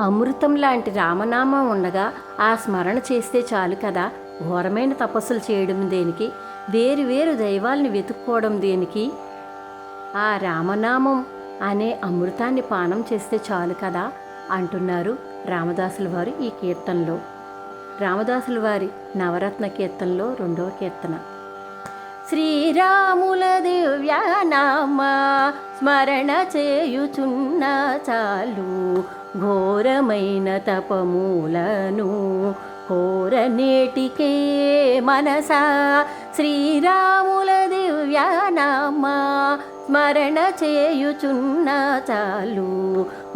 అమృతం లాంటి రామనామం ఉండగా ఆ స్మరణ చేస్తే చాలు కదా. ఘోరమైన తపస్సులు చేయడం దేనికి? వేరు వేరు దైవాల్ని వెతుక్కోవడం దేనికి? ఆ రామనామం అనే అమృతాన్ని పానం చేస్తే చాలు కదా అంటున్నారు రామదాసుల వారు ఈ కీర్తనలో. రామదాసుల వారి నవరత్న కీర్తనలో రెండవ కీర్తన. శ్రీరాముల దివ్యానామ స్మరణ చేయుచున్న చాలు. ఘోరమైన తపమూలను కోరనేటికే మనసా. శ్రీరాముల దివ్యానామ స్మరణ చేయుచున్న చాలు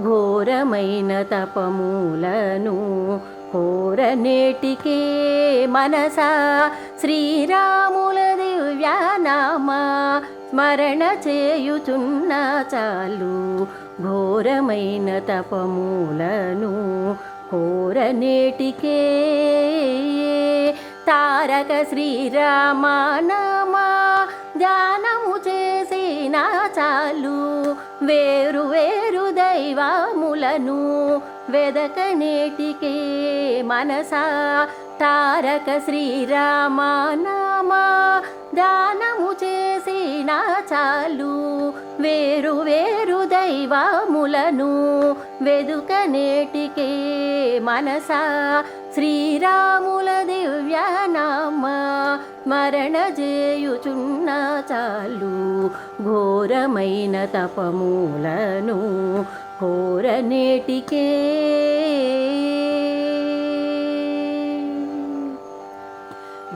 ఘోరమైన తపమూలను కోరనేటికే మనసా. శ్రీరాముల దివ్యానామ స్మరణ చేయుచున్న చాలు. ఘోరమైన తపమూలను కోరనేటికే. తారక శ్రీరామనామా ధ్యానము చేసిన చాలు. వేరు వేరు దైవములను వెదకనేటికే మనసా. తారక శ్రీరామనామా ధ్యానము చేసిన చాలు. వేరు వేరు దైవములను వెదుకనేటికే మనసా. శ్రీరాముల దివ్యనామ మరణ చేయుచున్న చాలు ఘోరమైన తపమూలను కోరనేటికే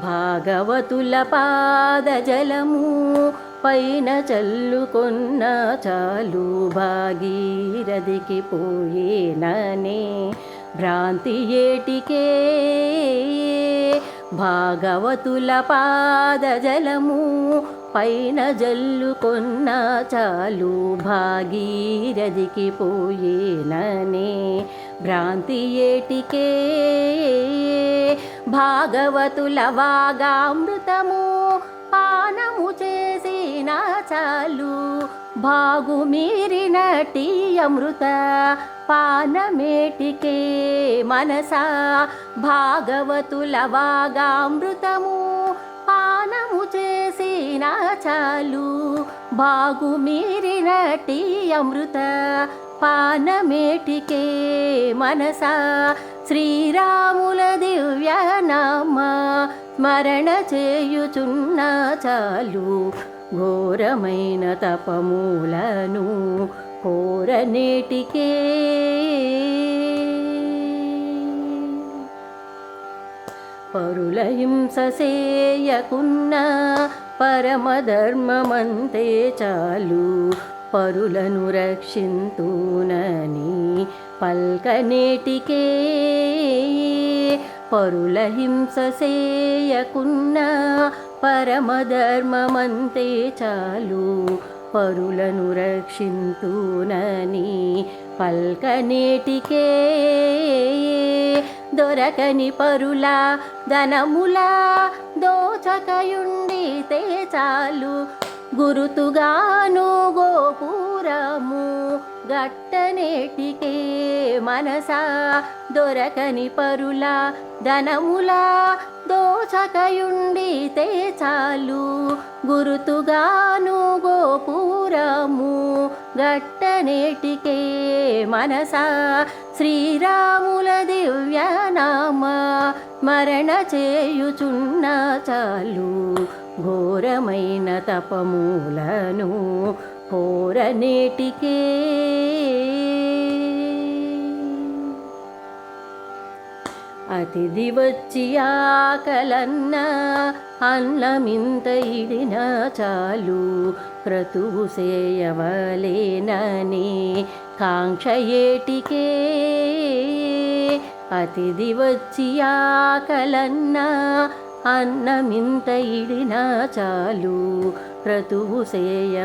భాగవతుల పాదజలము పైన చల్లుకొన్న చాలు భాగీరథికి పోయేననే భ్రాంతి ఏటికే. భాగవతుల పాదజలము పైన జల్లుకొన్న చాలు భాగీరథికి పోయేననే భ్రాంతి ఏటికే. భాగవతుల వాగామృతము చాలు. బాగు మీరినటి అమృత పానమేటికే మనసా. భాగవతుల వాగామృతము పానము చేసిన చాలు. బాగు మీరినటి అమృత పానమేటికే మనసా. శ్రీరాముల దివ్యనామ స్మరణ చేయుచున్న చాలు. ఘోరమైన తపమూలను కోరనేటికే. పరుల హింస సేయకున్న పరమధర్మమంతే చాలు. పరులను రక్షింతునని పల్కనేటికే. పరుల హింస సేయకున్న పరమధర్మమంతే చాలు. పరులను రక్షింతునని పల్కనేటికే దొరకని పరుల ధనములా దోచకయుండితే చాలు. గురుతుగాను దూరము గట్టనేటికే మనసా దొరకని పరుల ధనములా దోచకయుండితే చాలు. గురుతుగాను గోపురము గట్టనేటికే మనసా శ్రీరాముల దివ్యనామ మరణ చేయుచున్న చాలు. ఘోరమైన తపమూలను కోరనేటికే అతిథి వచ్చి ఆకలన్న అన్నమింత ఇడిన చాలు. క్రతువు సేయవలేనని కాంక్ష ఏటికే. అతిథి వచ్చి ఆకలన్నా అన్నమింత ఇడినా చాలు క్రతువు సేయవలేనని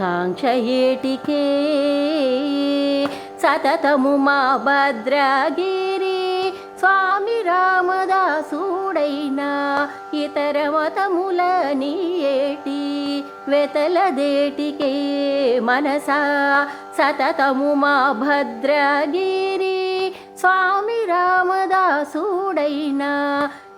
కాంక్ష ఏటికే సతతము మా భద్రగిరి స్వామి రామదాసుడైనా ఇతర మతముల ఏటి వెతలదేటికే మనసా. సతతము మా భద్రగిరి స్వామి రామదాసుడైనా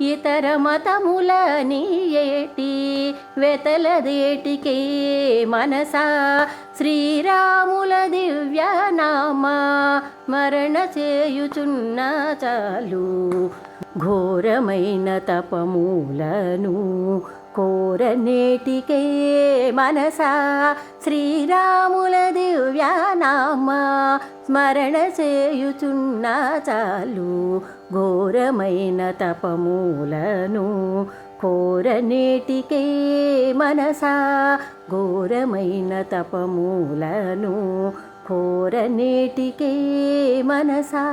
ఇతర మతముల నీయేటి వెతలదేటికే మనసా. శ్రీరాముల దివ్యనామా మరణ చేయుచున్న చాలు. ఘోరమైన తపమూలను కోరనేటికే మనసా. శ్రీరాముల రామా స్మరణ చేయుచున్న చాలు. ఘోరమైన తపమూలను కోరనేటికే మనసా. ఘోరమైన తపమూలను కోరనేటికే మనసా.